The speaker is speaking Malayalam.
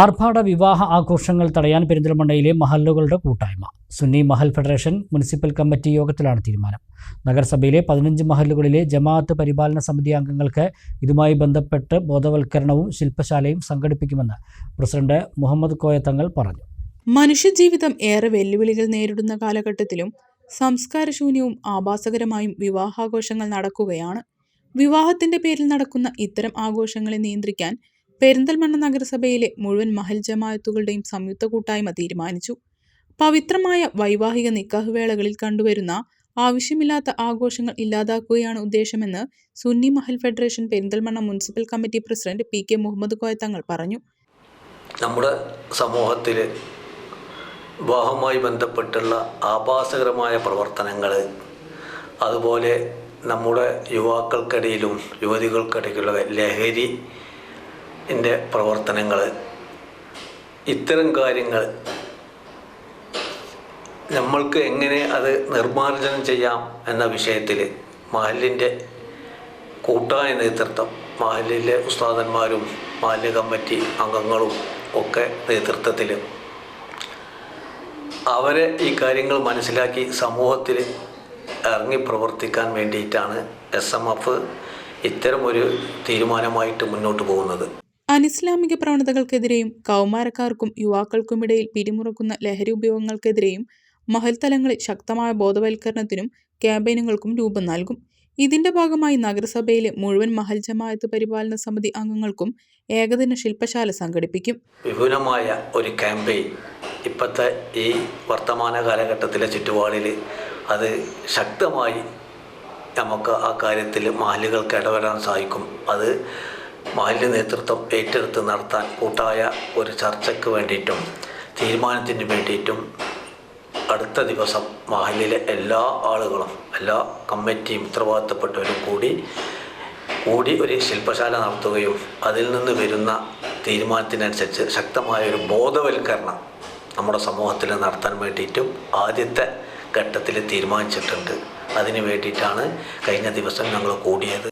ആർഭാട വിവാഹ ആഘോഷങ്ങൾ തടയാൻ പെരിന്തൽമണ്ണയിലെ മഹല്ലുകളുടെ കൂട്ടായ്മ. Sunni Mahal federation municipal committee യോഗത്തിലാണ് തീരുമാനം. നഗരസഭയിലെ പതിനഞ്ച് മഹല്ലുകളിലെ ജമാഅത്ത് പരിപാലന സമിതി അംഗങ്ങൾക്ക് ഇതുമായി ബന്ധപ്പെട്ട് ബോധവൽക്കരണവും ശില്പശാലയും സംഘടിപ്പിക്കുമെന്ന് പ്രസിഡന്റ് മുഹമ്മദ് കോയത്തങ്ങൾ പറഞ്ഞു. മനുഷ്യജീവിതം ഏറെ വെല്ലുവിളികൾ നേരിടുന്ന കാലഘട്ടത്തിലും സംസ്കാരശൂന്യവും ആഭാസകരമായും വിവാഹാഘോഷങ്ങൾ നടക്കുകയാണ്. വിവാഹത്തിന്റെ പേരിൽ നടക്കുന്ന ഇത്തരം ആഘോഷങ്ങളെ നിയന്ത്രിക്കാൻ പെരിന്തൽമണ്ണ നഗരസഭയിലെ മുഴുവൻ മഹൽ ജമായത്തുകളുടെയും സംയുക്ത കൂട്ടായ്മ തീരുമാനിച്ചു. പവിത്രമായ വൈവാഹിക നിക്കാഹ് വേളകളിൽ കണ്ടുവരുന്ന ആവശ്യമില്ലാത്ത ആഘോഷങ്ങൾ ഇല്ലാതാക്കുകയാണ് ഉദ്ദേശമെന്ന് Sunni Mahal federation Perinthalmanna municipal committee president P K Muhammad Koya Thangal പറഞ്ഞു. നമ്മുടെ സമൂഹത്തിൽ വിവാഹവുമായി ബന്ധപ്പെട്ടുള്ള ആഭാസകരമായ പ്രവർത്തനങ്ങൾ അതുപോലെ നമ്മുടെ യുവാക്കൾക്കിടയിലും യുവതികൾക്കിടയിലുള്ള ലഹരി ന്റെ പ്രവർത്തനങ്ങൾ ഇത്തരം കാര്യങ്ങൾ നമ്മൾക്ക് എങ്ങനെ അത് നിർമ്മാർജനം ചെയ്യാം എന്ന വിഷയത്തിൽ മഹലിന്റെ കൂട്ടായ നേതൃത്വം മഹലിലെ ഉസ്താദന്മാരും മാലിന്യ കമ്മിറ്റി അംഗങ്ങളും ഒക്കെ നേതൃത്വത്തിൽ അവരെ ഈ കാര്യങ്ങൾ മനസ്സിലാക്കി സമൂഹത്തിൽ ഇറങ്ങി പ്രവർത്തിക്കാൻ വേണ്ടിയിട്ടാണ് എസ് എം എഫ് ഇത്തരമൊരു തീരുമാനമായിട്ട് മുന്നോട്ട് പോകുന്നത്. അനിസ്ലാമിക പ്രവണതകൾക്കെതിരെയും കൗമാരക്കാർക്കും യുവാക്കൾക്കുമിടയിൽ പിരിമുറുക്കുന്ന ലഹരി ഉപയോഗങ്ങൾക്കെതിരെയും മഹൽ തലങ്ങളിൽ ശക്തമായ ബോധവൽക്കരണത്തിനും ക്യാമ്പയിനുകൾക്കും രൂപം നൽകും. ഇതിന്റെ ഭാഗമായി നഗരസഭയിലെ മുഴുവൻ മഹൽ ജമായത്ത് പരിപാലന സമിതി അംഗങ്ങൾക്കും ഏകദിന ശില്പശാല സംഘടിപ്പിക്കും. വിപുലമായ ഒരു ക്യാമ്പയിൻ ഇപ്പോഴത്തെ ഈ വർത്തമാന കാലഘട്ടത്തിലെ ചുറ്റുപാടിൽ അത് ശക്തമായി നമുക്ക് ആ കാര്യത്തിൽ മഹലുകൾക്ക് ഇടപെടാൻ സാധിക്കും. അത് മാലിന്യ നേതൃത്വം ഏറ്റെടുത്ത് നടത്താൻ കൂട്ടായ ഒരു ചർച്ചയ്ക്ക് വേണ്ടിയിട്ടും തീരുമാനത്തിന് വേണ്ടിയിട്ടും അടുത്ത ദിവസം മഹലിലെ എല്ലാ ആളുകളും എല്ലാ കമ്മിറ്റിയും ഉത്തരവാദിത്തപ്പെട്ടവരും കൂടി കൂടി ഒരു ശില്പശാല നടത്തുകയും അതിൽ നിന്ന് വരുന്ന തീരുമാനത്തിനനുസരിച്ച് ശക്തമായ ഒരു ബോധവൽക്കരണം നമ്മുടെ സമൂഹത്തിൽ നടത്താൻ വേണ്ടിയിട്ടും ആദ്യത്തെ ഘട്ടത്തിൽ തീരുമാനിച്ചിട്ടുണ്ട്. അതിന് വേണ്ടിയിട്ടാണ് കഴിഞ്ഞ ദിവസം ഞങ്ങൾ കൂടിയത്.